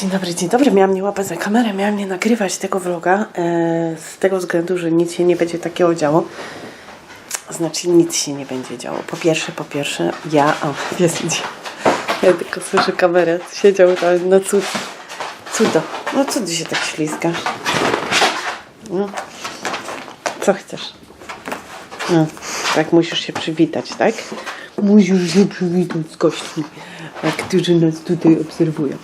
Dzień dobry, dzień dobry. Miałam nie łapać za kamerę, miałam nie nagrywać tego vloga e, z tego względu, że nic się nie będzie takiego działo. Znaczy nic się nie będzie działo. Po pierwsze, po pierwsze, ja... O, jest idzie. Ja tylko słyszę kamerę. Siedział tam, no cud, cudo. No ty się tak ślizgasz? No. Co chcesz? No, tak musisz się przywitać, tak? Musisz się przywitać z gośćmi, e, którzy nas tutaj obserwują.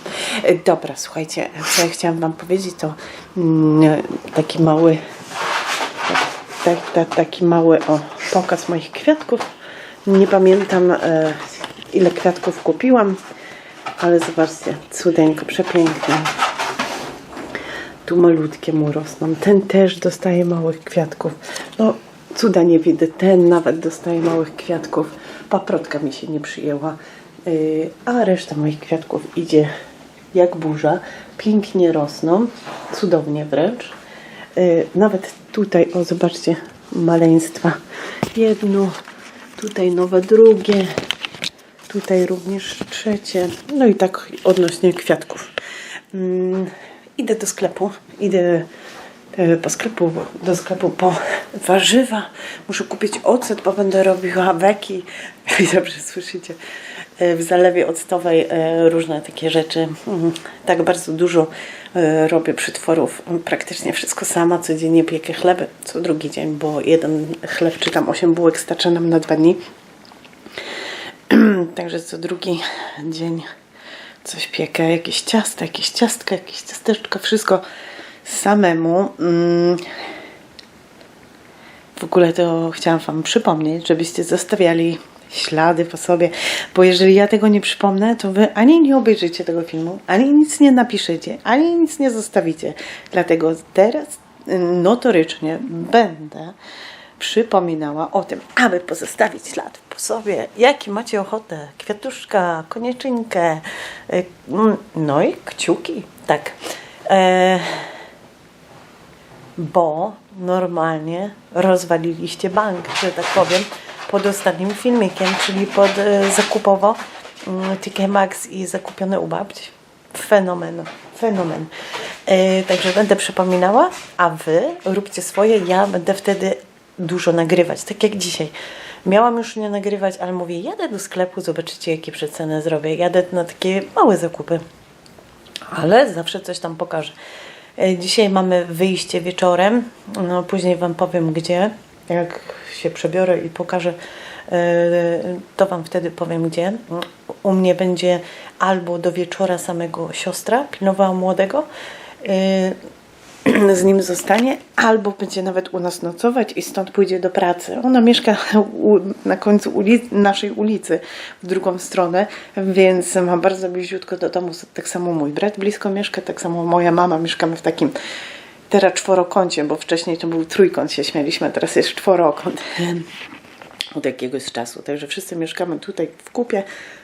E, Dobra, słuchajcie, co ja chciałam wam powiedzieć, to mm, taki mały tak, tak, taki mały o, pokaz moich kwiatków. Nie pamiętam e, ile kwiatków kupiłam, ale zobaczcie, cudeńko, przepięknie. Tu malutkie mu rosną. Ten też dostaje małych kwiatków. No, cuda nie widzę. Ten nawet dostaje małych kwiatków. Paprotka mi się nie przyjęła. Yy, a reszta moich kwiatków idzie jak burza. Pięknie rosną. Cudownie wręcz. Yy, nawet tutaj, o zobaczcie, maleństwa. Jedno, tutaj nowe drugie. Tutaj również trzecie. No i tak odnośnie kwiatków. Mm, idę do sklepu. Idę po sklepu, do sklepu po warzywa. Muszę kupić ocet, bo będę robiła weki. I dobrze słyszycie. e, W zalewie octowej e, różne takie rzeczy. Mm, Tak bardzo dużo e, robię przytworów. Praktycznie wszystko sama. Codziennie piekę chleby. Co drugi dzień, bo jeden chleb czy tam 8 bułek starcza nam na dwa dni. Także co drugi dzień coś piekę, jakieś ciasta, jakieś ciastka, jakieś ciasteczka, wszystko samemu. Mm. W ogóle to chciałam Wam przypomnieć, żebyście zostawiali ślady po sobie, bo jeżeli ja tego nie przypomnę, to Wy ani nie obejrzycie tego filmu, ani nic nie napiszecie, ani nic nie zostawicie. Dlatego teraz y, notorycznie będę przypominała o tym, aby pozostawić ślad po sobie, jaki macie ochotę. Kwiatuszka, konieczynkę, y, mm, no i kciuki, tak. E, bo normalnie rozwaliliście bank, że tak powiem, pod ostatnim filmikiem, czyli pod e, zakupowo mm, TK Max i zakupione u babci. Fenomen, fenomen. E, także będę przypominała, a wy róbcie swoje, ja będę wtedy dużo nagrywać, tak jak dzisiaj. Miałam już nie nagrywać, ale mówię, jadę do sklepu, zobaczycie jakie przeceny zrobię. Jadę na takie małe zakupy ale zawsze coś tam pokażę. E, Dzisiaj mamy wyjście wieczorem, no później Wam powiem gdzie, jak się przebiorę i pokażę, e, to Wam wtedy powiem gdzie. U mnie będzie albo do wieczora samego siostra pilnowała młodego, e, z nim zostanie, albo będzie nawet u nas nocować i stąd pójdzie do pracy. Ona mieszka na końcu uli naszej ulicy, w drugą stronę, więc ma bardzo bliziutko do domu. Tak samo mój brat blisko mieszka, tak samo moja mama. Mieszkamy w takim teraz czworokącie, bo wcześniej to był trójkąt, się śmialiśmy, a teraz jest czworokąt od jakiegoś czasu. Także wszyscy mieszkamy tutaj w kupie.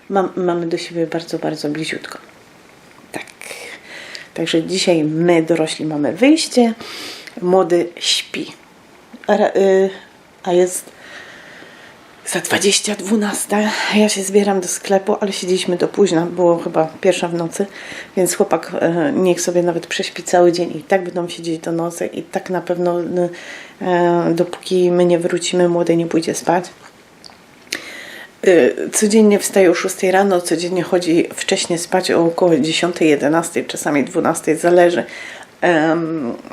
Mam, mamy do siebie bardzo, bardzo bliziutko. Tak. Także dzisiaj my, dorośli, mamy wyjście. Młody śpi. A, ra- y, a jest za 20, 12. Ja się zbieram do sklepu, ale siedzieliśmy do późna. Było chyba pierwsza w nocy, więc chłopak e, niech sobie nawet prześpi cały dzień i tak będą siedzieć do nocy i tak na pewno e, dopóki my nie wrócimy, młody nie pójdzie spać. Y, Codziennie wstaje o 6 rano, codziennie chodzi wcześniej spać o około 10, 11, czasami 12, zależy.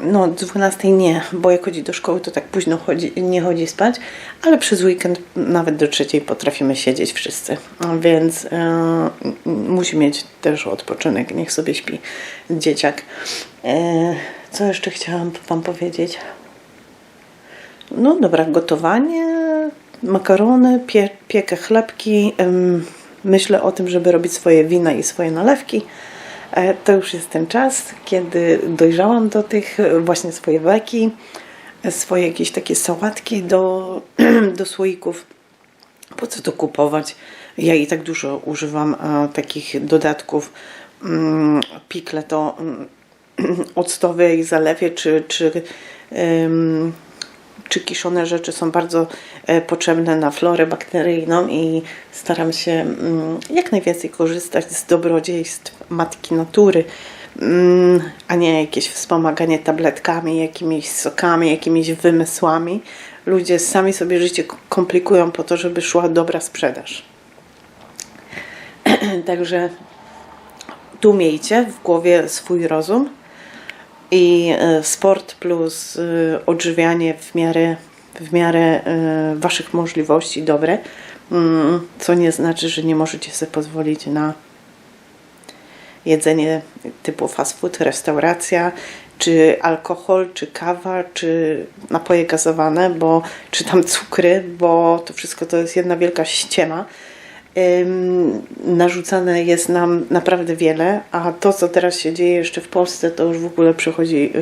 No, 12 nie, bo jak chodzi do szkoły, to tak późno chodzi, nie chodzi spać, ale przez weekend nawet do trzeciej potrafimy siedzieć wszyscy, więc e, musi mieć też odpoczynek, niech sobie śpi dzieciak. E, co jeszcze chciałam Wam powiedzieć? No dobra, gotowanie, makarony, pie, piekę chlebki. Myślę o tym, żeby robić swoje wina i swoje nalewki. E, to już jest ten czas, kiedy dojrzałam do tych e, właśnie swoje weki, e, swoje jakieś takie sałatki do, do słoików. Po co to kupować? Ja i tak dużo używam takich dodatków. Mm, pikle to mm, octowe i zalewie, czy, czy ym, czy kiszone rzeczy są bardzo e, potrzebne na florę bakteryjną i staram się mm, jak najwięcej korzystać z dobrodziejstw matki natury, mm, a nie jakieś wspomaganie tabletkami, jakimiś sokami, jakimiś wymysłami. Ludzie sami sobie życie komplikują po to, żeby szła dobra sprzedaż. Także tu miejcie w głowie swój rozum i e, sport plus e, odżywianie w miarę, w miarę e, waszych możliwości dobre, Mm, co nie znaczy, że nie możecie sobie pozwolić na jedzenie typu fast food, restauracja, czy alkohol, czy kawa, czy napoje gazowane, bo, czy tam cukry, bo to wszystko to jest jedna wielka ściema. Narzucane jest nam naprawdę wiele, a to, co teraz się dzieje jeszcze w Polsce, to już w ogóle przechodzi,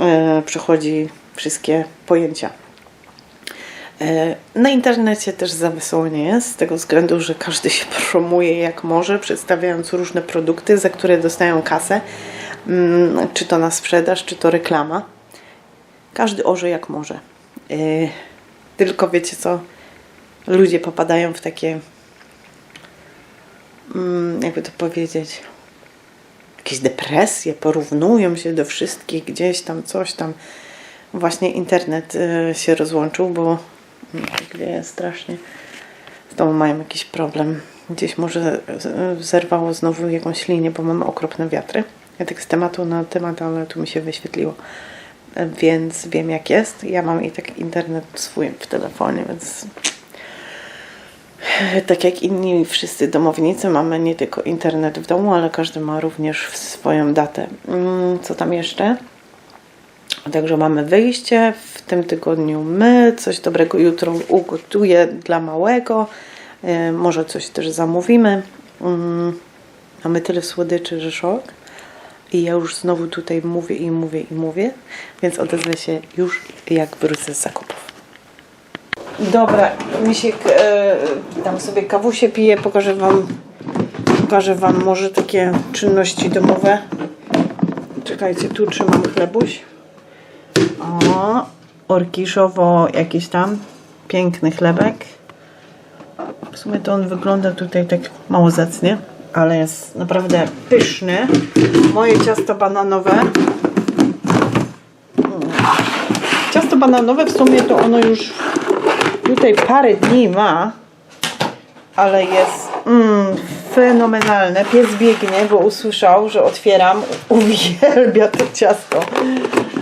e, przechodzi wszystkie pojęcia. E, Na internecie też za wesoło nie jest, z tego względu, że każdy się promuje jak może, przedstawiając różne produkty, za które dostają kasę, Mm, czy to na sprzedaż, czy to reklama. Każdy orze jak może. E, Tylko wiecie co, ludzie popadają w takie, mm, jakby to powiedzieć, jakieś depresje, porównują się do wszystkich, gdzieś tam, coś tam. Właśnie internet y, się rozłączył, bo mm, wieje strasznie. Z domu mają jakiś problem. Gdzieś może zerwało znowu jakąś linię, bo mamy okropne wiatry. Ja tak z tematu na temat, ale tu mi się wyświetliło. Więc wiem jak jest. Ja mam i tak internet swój w telefonie, więc tak jak inni wszyscy domownicy, mamy nie tylko internet w domu, ale każdy ma również swoją datę. Mm, Co tam jeszcze? Także mamy wyjście. W tym tygodniu my coś dobrego jutro ugotuję dla małego. E, Może coś też zamówimy. Mm, Mamy tyle słodyczy, że szok. I ja już znowu tutaj mówię i mówię i mówię, więc odezwę się już jak wrócę z zakupów. Dobra, Misiek e, tam sobie kawusie pije, pokażę wam, pokażę wam może takie czynności domowe. Czekajcie, tu trzymam chlebuś. O, orkiszowo jakiś tam piękny chlebek. W sumie to on wygląda tutaj tak mało zacnie, ale jest naprawdę pyszny. Moje ciasto bananowe. Ciasto bananowe w sumie to ono już tutaj parę dni ma, ale jest mm, fenomenalne. Pies biegnie, bo usłyszał, że otwieram. Uwielbia to ciasto.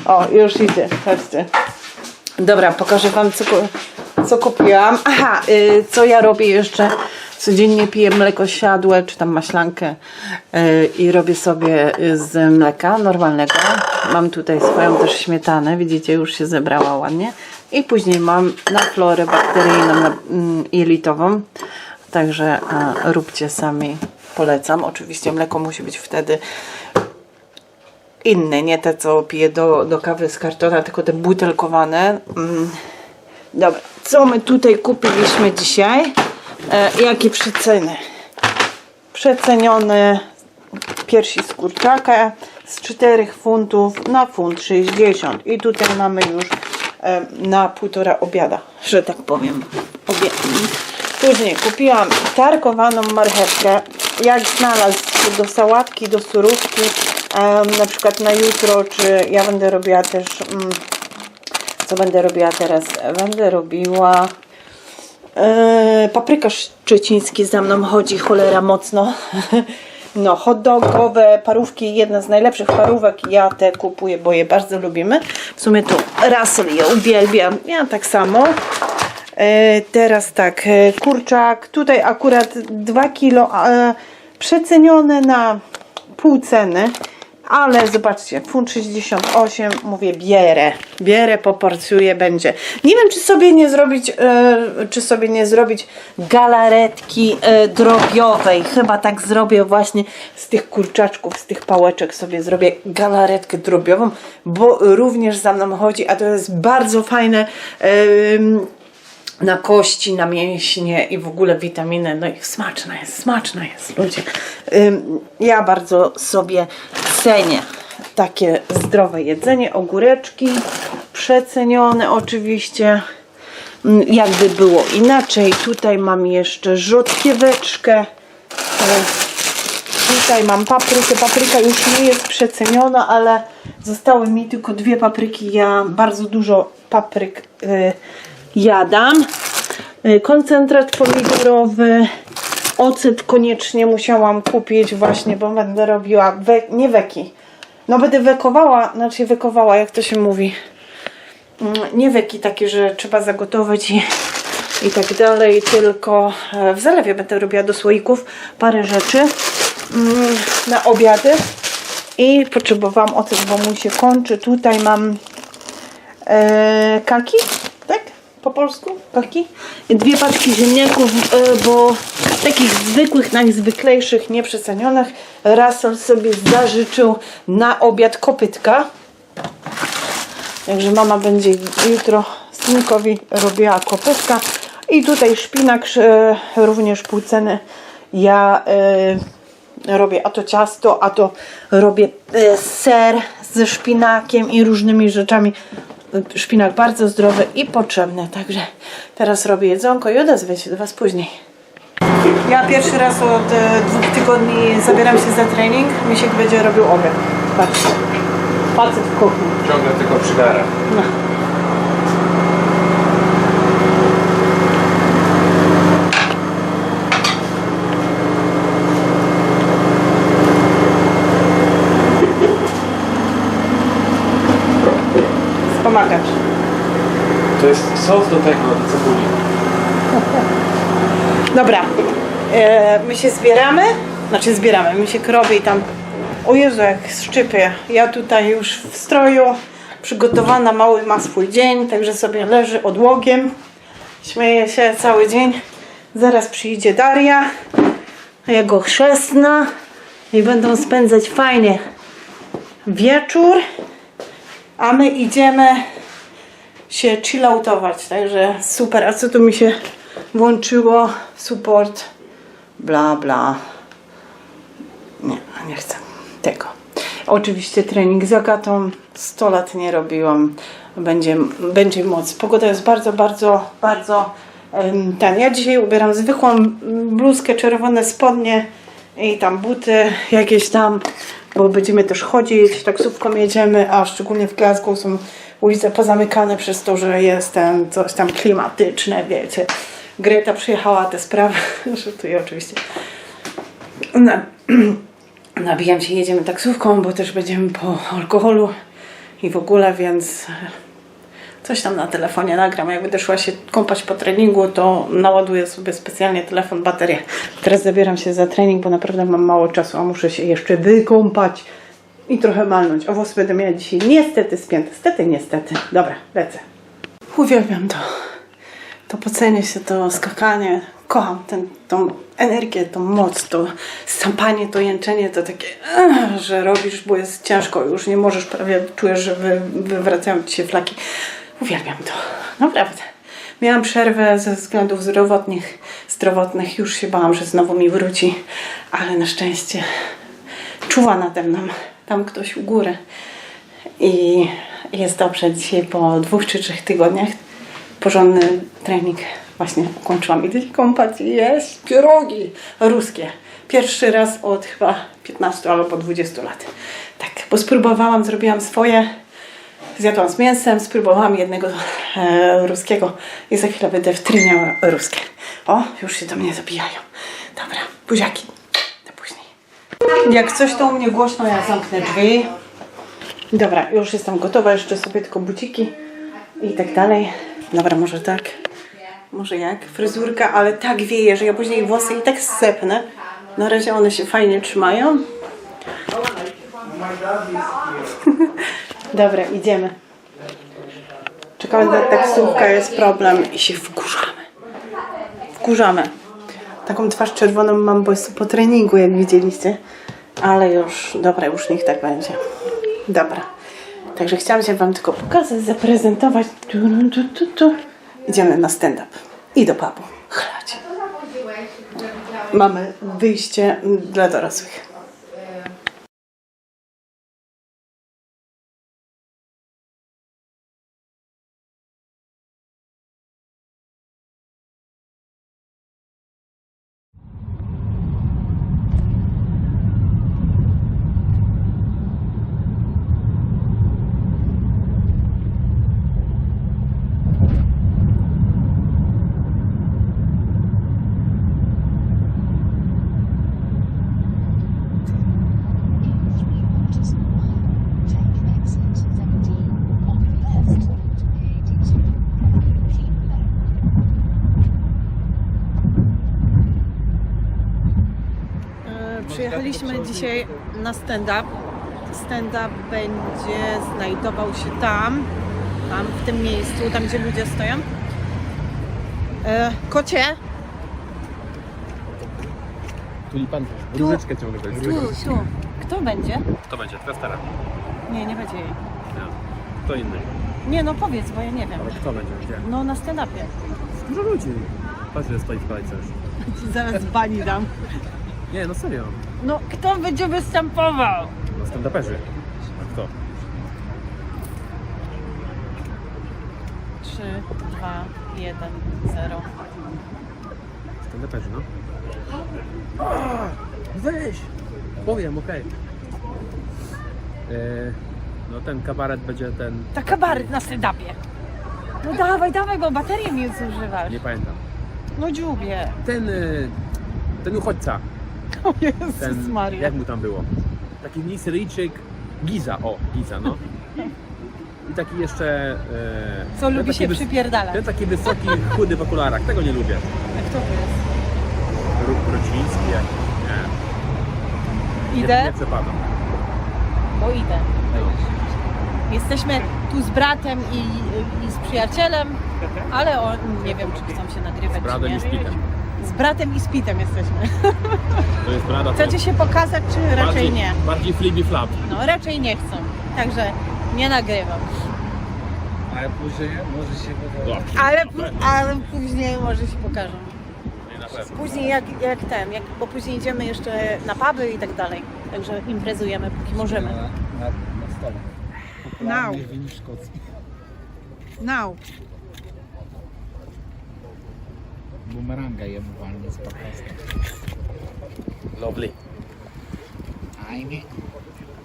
O, już idzie, patrzcie. Dobra, pokażę Wam, co, co kupiłam. Aha, y, co ja robię jeszcze? Codziennie piję mleko siadłe, czy tam maślankę y, i robię sobie y, z mleka normalnego. Mam tutaj swoją też śmietanę, widzicie, już się zebrała ładnie. I później mam na florę bakteryjną na, mm, jelitową. Także a, róbcie sami, polecam. Oczywiście mleko musi być wtedy inne, nie te co piję do, do kawy z kartona, tylko te butelkowane. Mm. Dobra, co my tutaj kupiliśmy dzisiaj? E, jakie przeceny? Przecenione piersi z kurczaka z 4 funtów na funt 60 i tutaj mamy już e, na półtora obiada, że tak powiem. Obie Później kupiłam tarkowaną marchewkę, jak znalazł do sałatki, do surówki, na przykład na jutro, czy ja będę robiła też, mm, co będę robiła teraz? Będę robiła e, papryka szczeciński za mną chodzi, cholera mocno. No, hot dogowe parówki, jedna z najlepszych parówek. Ja te kupuję, bo je bardzo lubimy. W sumie tu Russell je uwielbiam. Ja tak samo. E, teraz tak, e, kurczak. Tutaj akurat 2 kilo przecenione na pół ceny. Ale zobaczcie, funt 68, mówię, bierę, bierę, poporcjuję, będzie. Nie wiem, czy sobie nie zrobić, e, czy sobie nie zrobić galaretki e, drobiowej. Chyba tak zrobię właśnie z tych kurczaczków, z tych pałeczek sobie zrobię galaretkę drobiową, bo również za mną chodzi, a to jest bardzo fajne. em, na kości, na mięśnie i w ogóle witaminy. No i smaczna jest, smaczna jest, ludzie. Ja bardzo sobie cenię takie zdrowe jedzenie, ogóreczki przecenione oczywiście. Mm, Jakby było inaczej, tutaj mam jeszcze rzodkieweczkę. Tutaj mam paprykę. Papryka już nie jest przeceniona, ale zostały mi tylko dwie papryki. Ja bardzo dużo papryk y, jadam. Y, koncentrat pomidorowy. Ocet koniecznie musiałam kupić właśnie, bo będę robiła we, nie weki. No będę wekowała, znaczy wekowała, jak to się mówi. Mm, Nie weki takie, że trzeba zagotować i, i tak dalej, tylko e, w zalewie będę robiła do słoików parę rzeczy mm, na obiady i potrzebowałam ocet, bo mój się kończy. Tutaj mam e, kaki? Po polsku? Kaki? I dwie paczki ziemniaków, e, bo takich zwykłych, najzwyklejszych, nieprzecenionych. Russell sobie zażyczył na obiad kopytka. Także mama będzie jutro synkowi robiła kopytka. I tutaj szpinak e, również pół ceny. Ja e, robię a to ciasto, a to robię ser ze szpinakiem i różnymi rzeczami. Szpinak bardzo zdrowy i potrzebny. Także teraz robię jedzonko i odezwę się do Was później. Ja pierwszy raz od e, dwóch tygodni zabieram się za trening. Misiek będzie robił obiad. Patrzcie. Facet w kuchni. Ciągle tylko przygara. No. To jest sos do tego, do cebuli. Dobra, e, my się zbieramy, znaczy zbieramy, my się robi i tam, o Jezu jak szczypie, ja tutaj już w stroju, przygotowana, mały ma swój dzień, także sobie leży odłogiem, śmieje się cały dzień, zaraz przyjdzie Daria, jego chrzestna i będą spędzać fajnie wieczór, a my idziemy się chilloutować, także super. A co tu mi się włączyło? Support, bla bla. Nie, nie chcę tego. Oczywiście trening z Agatą. 100 lat nie robiłam. Będzie, będzie moc. Pogoda jest bardzo, bardzo, bardzo em, ten. Ja dzisiaj ubieram zwykłą bluzkę, czerwone spodnie i tam buty jakieś tam, bo będziemy też chodzić, taksówką jedziemy, a szczególnie w Glasgow są ulice pozamykane przez to, że jest ten coś tam klimatyczne, wiecie. Greta przyjechała te sprawy, żartuję oczywiście. Na, nabijam się, jedziemy taksówką, bo też będziemy po alkoholu i w ogóle, więc coś tam na telefonie nagram. Jak będę szła się kąpać po treningu, to naładuję sobie specjalnie telefon, baterię. Teraz zabieram się za trening, bo naprawdę mam mało czasu, a muszę się jeszcze wykąpać i trochę malnąć. O włosy będę miała dzisiaj niestety spięte. Stety, niestety. Dobra, lecę. Uwielbiam to. To pocenie się, to skakanie. Kocham ten, tą energię, tą moc, to stąpanie, to jęczenie, to takie, że robisz, bo jest ciężko, już nie możesz, prawie czujesz, że wy, wywracają ci się flaki. Uwielbiam to, naprawdę. Miałam przerwę ze względów zdrowotnych, zdrowotnych, już się bałam, że znowu mi wróci, ale na szczęście czuwa nade mną tam ktoś u góry. I jest dobrze dzisiaj po dwóch czy trzech tygodniach. Porządny trening właśnie ukończyłam. I jest pierogi ruskie. Pierwszy raz od chyba 15 albo 20 lat. Tak, bo spróbowałam, zrobiłam swoje. Zjadłam z mięsem, spróbowałam jednego e, ruskiego i za chwilę będę wtryniała ruskie. O, już się do mnie zabijają. Dobra, buziaki. Jak coś to u mnie głośno, ja zamknę drzwi. Dobra, już jestem gotowa, jeszcze sobie tylko buciki i tak dalej. Dobra, może tak. Może jak? Fryzurka, ale tak wieje, że ja później włosy i tak sepnę. Na razie one się fajnie trzymają. Dobra, idziemy. Czekamy na taksówkę, jest problem i się wkurzamy. Wkurzamy. Taką twarz czerwoną mam bo po treningu, jak widzieliście. Ale już, dobra, już niech tak będzie. Dobra. Także chciałam się Wam tylko pokazać, zaprezentować. Tu, tu, tu, tu. Idziemy na stand-up i do pubu. Chlać. Mamy wyjście dla dorosłych. Przyjechaliśmy dzisiaj na stand-up. Stand-up będzie znajdował się tam, tam w tym miejscu, tam gdzie ludzie stoją. E, kocie, Tulipan. Tu. Różyczkę ciągle to jest. tu, tu. Kto będzie? To będzie, twoja stara. Nie, nie będzie jej. No. Kto inny? Nie, no powiedz, bo ja nie wiem. Ale kto będzie? Gdzie? No na stand-upie. Dużo ludzi. Patrz, że stoi w kolejce już. Zaraz bani dam. Nie, no serio. No kto będzie występował? No stand-uperzy. A kto? 3, 2, 1, 0. Stand-uperzy, no. Weź! Powiem, okej. E, No ten kabaret będzie ten... Ta kabaret na stand-upie. No dawaj, dawaj, bo baterię mi zużywasz. Nie pamiętam. No dziubie. Ten... y, Ten uchodźca. O Jezus Ten... Maria. Jak mu tam było? Taki Nisryjczyk. Giza, o, Giza, no. I taki jeszcze... e, Co lubi się przypierdalać. Ten taki wysoki, chudy w okularach. Tego nie lubię. A kto to jest? Ru- Ruciński jak... Nie. Nie, Idę, nie przepadam. bo idę. Jesteśmy tu z bratem i, i z przyjacielem, ale on, nie wiem, czy chcą się nagrywać, Z bratem czy nie. i z pitem. Bratem i z pitem jesteśmy. To jest brada. to- Chcecie się pokazać, czy raczej bardziej, nie? Bardziej flippy flap. No raczej nie chcą. Także nie nagrywam. Ale później może się. Dobrze. Ale, ale później może się pokażą. Nie na pewno. Później jak, jak ten, jak, bo później idziemy jeszcze na puby i tak dalej. Także imprezujemy póki możemy. Na, na, na stole. Win szkockich. Now. bumeranga je bukvalnie z podcastu. Lovely. Ah, Ajme.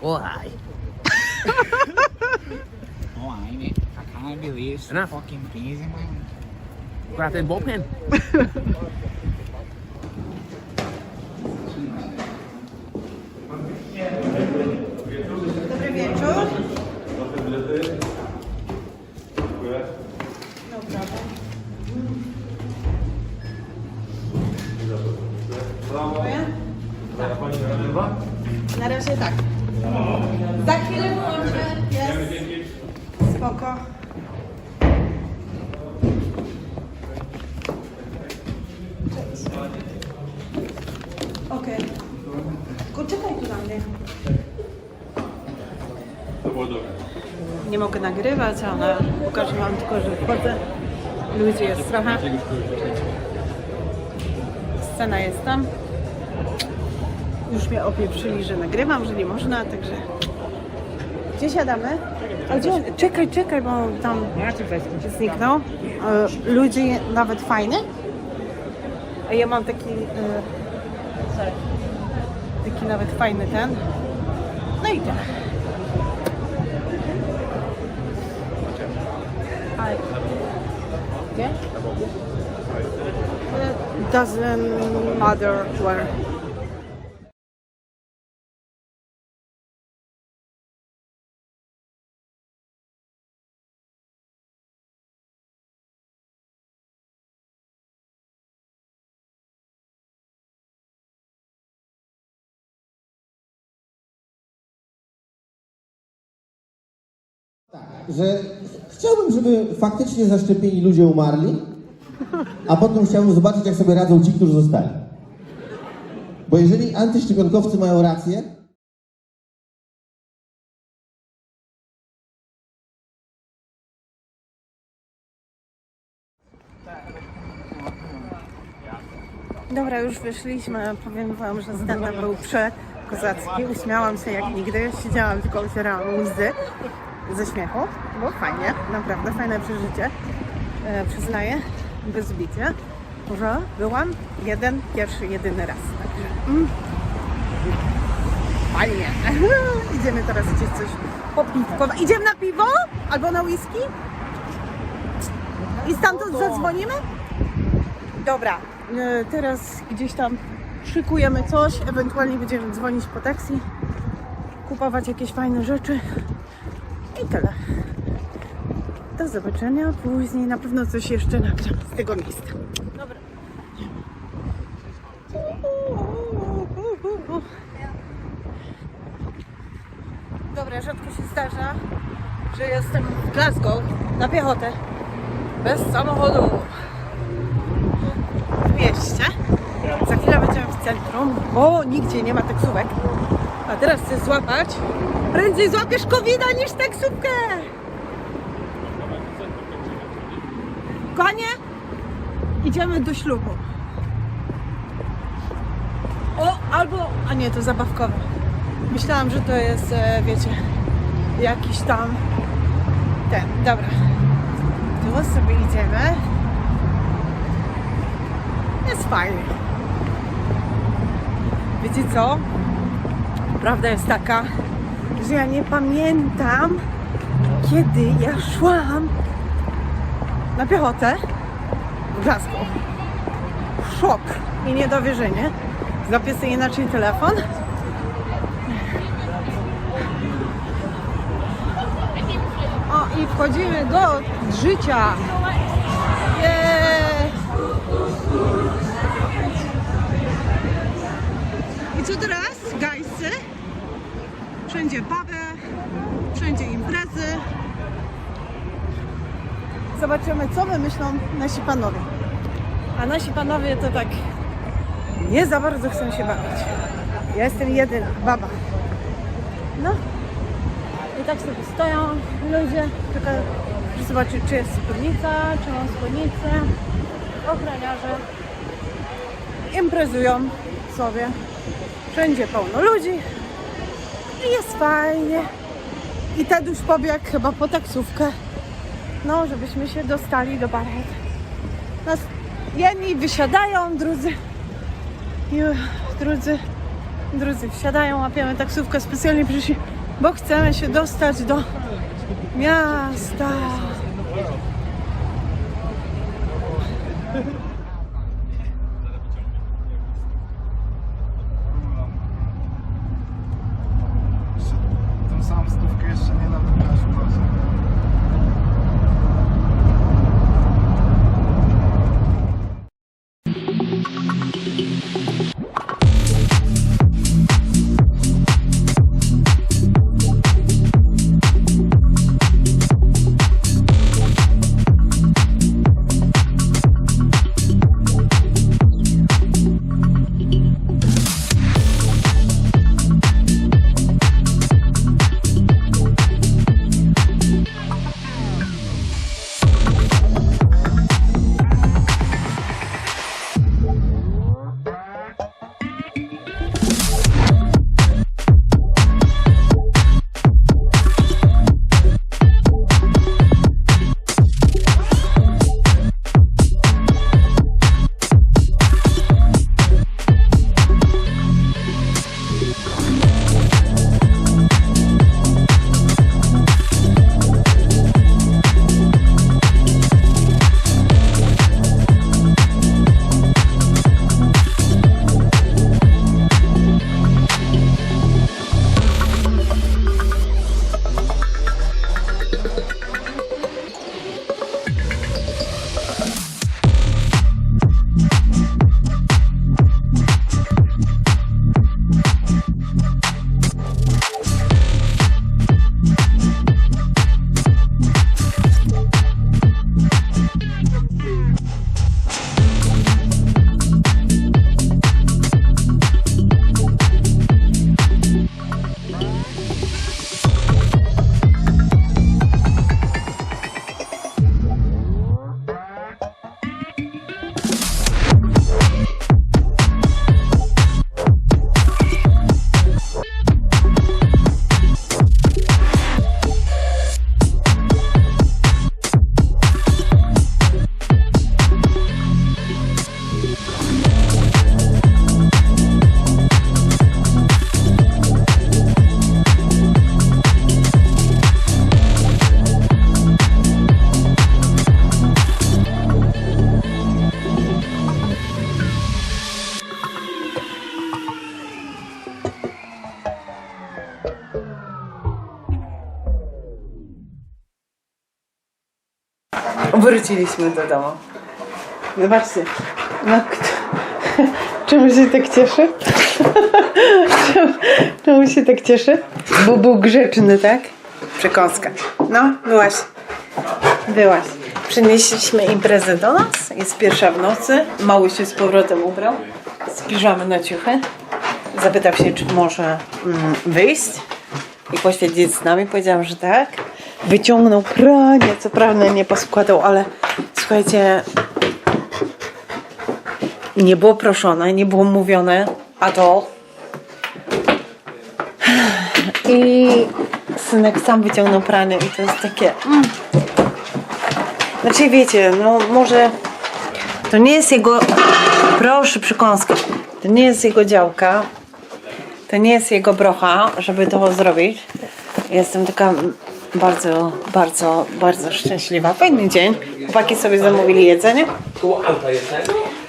Why? oh, Ajme. Oh, I can't believe it's Enough. fucking crazy, man. Grab that ball pen. yeah. Na razie tak. Za chwilę włączę. Jest. Spoko. Okej. Tylko czekaj tu na mnie. To było dobre. Nie mogę nagrywać, ale pokażę wam tylko, że wchodzę. Ludzi jest trochę. Scena jest tam. Już mnie opieprzyli, że nagrywam, że nie można, także... Gdzie siadamy? A gdzie? Czekaj, czekaj, bo tam zniknął. E, Ludzi nawet fajny. A ja mam taki... e. Taki nawet fajny ten. No i. I, gdzie? It doesn't matter where. Że chciałbym, żeby faktycznie zaszczepieni ludzie umarli, a potem chciałbym zobaczyć, jak sobie radzą ci, którzy zostali. Bo jeżeli antyszczepionkowcy mają rację, Dobra, już wyszliśmy. Powiem wam, że stand był przekozacki. Uśmiałam się jak nigdy. Siedziałam, tylko otwierałam łzy ze śmiechu. Było fajnie, naprawdę fajne przeżycie. E, przyznaję, bez bicia, że byłam jeden, pierwszy, jedyny raz. Także mm, fajnie. Idziemy teraz gdzieś coś popiwkować. Idziemy na piwo? Albo na whisky? I stamtąd zadzwonimy? Dobra, e, teraz gdzieś tam szykujemy coś, ewentualnie będziemy dzwonić po taksi, kupować jakieś fajne rzeczy i tyle. Do zobaczenia później, na pewno coś jeszcze nagram z tego miejsca. Dobra. Dobra, rzadko się zdarza, że jestem w Glasgow na piechotę. Bez samochodu. W mieście. Za chwilę będziemy w centrum, bo nigdzie nie ma taksówek. A teraz chcę złapać. Prędzej złapiesz covid niż taksówkę. Konie, idziemy do ślubu. O, albo, a nie, to zabawkowe. Myślałam, że to jest, e, wiecie, jakiś tam ten, dobra. Tu sobie idziemy. Jest fajnie. Wiecie co? Prawda jest taka, że ja nie pamiętam, kiedy ja szłam na piechotę w Glasgow. Szok i niedowierzenie. Złapię sobie inaczej telefon. O, i wchodzimy do życia. Jej! I co teraz? Wszędzie puby, wszędzie imprezy. Zobaczymy, co wymyślą nasi panowie. A nasi panowie to tak nie za bardzo chcą się bawić. Ja jestem jedyna, baba. No. I tak sobie stoją ludzie, tylko żeby zobaczyć, czy jest spódnica, czy mam spódnicę. Ochroniarze imprezują sobie. Wszędzie pełno ludzi. I jest fajnie. I Taduś pobiegł chyba po taksówkę. No, żebyśmy się dostali do Barhead. Nas jedni wysiadają, drudzy i drudzy, drudzy wsiadają, łapiemy taksówkę specjalnie przyszli, bo chcemy się dostać do miasta. Wróciliśmy do domu. Zobaczcie, no kto, Czemu się tak cieszy? Czemu, się tak cieszy? Bo był grzeczny, tak? Przekąska. No, byłaś. Byłaś. Przynieśliśmy imprezę do nas. Jest pierwsza w nocy. Mały się z powrotem ubrał. Spiżamy na ciuchy. Zapytał się, czy może mm, wyjść i posiedzieć z nami. Powiedziałam, że tak. Wyciągnął pranie. Co prawda nie poskładał, ale słuchajcie, nie było proszone, nie było mówione, a to. I synek sam wyciągnął pranie i to jest takie. Mm. Znaczy wiecie, no może to nie jest jego. Proszę przykąska. To nie jest jego działka. To nie jest jego brocha, żeby to zrobić. Jestem taka bardzo, bardzo, bardzo szczęśliwa. Fajny dzień. Chłopaki sobie zamówili jedzenie.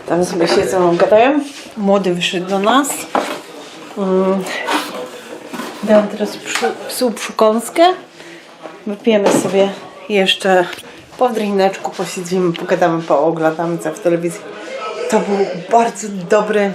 Tam sobie siedzą, gadają. Młody wyszedł do nas. Mm. Dam teraz psu, psu przykąskę. Wypijemy sobie jeszcze po drineczku, posiedzimy, pogadamy, pooglądamy co w telewizji. To był bardzo dobry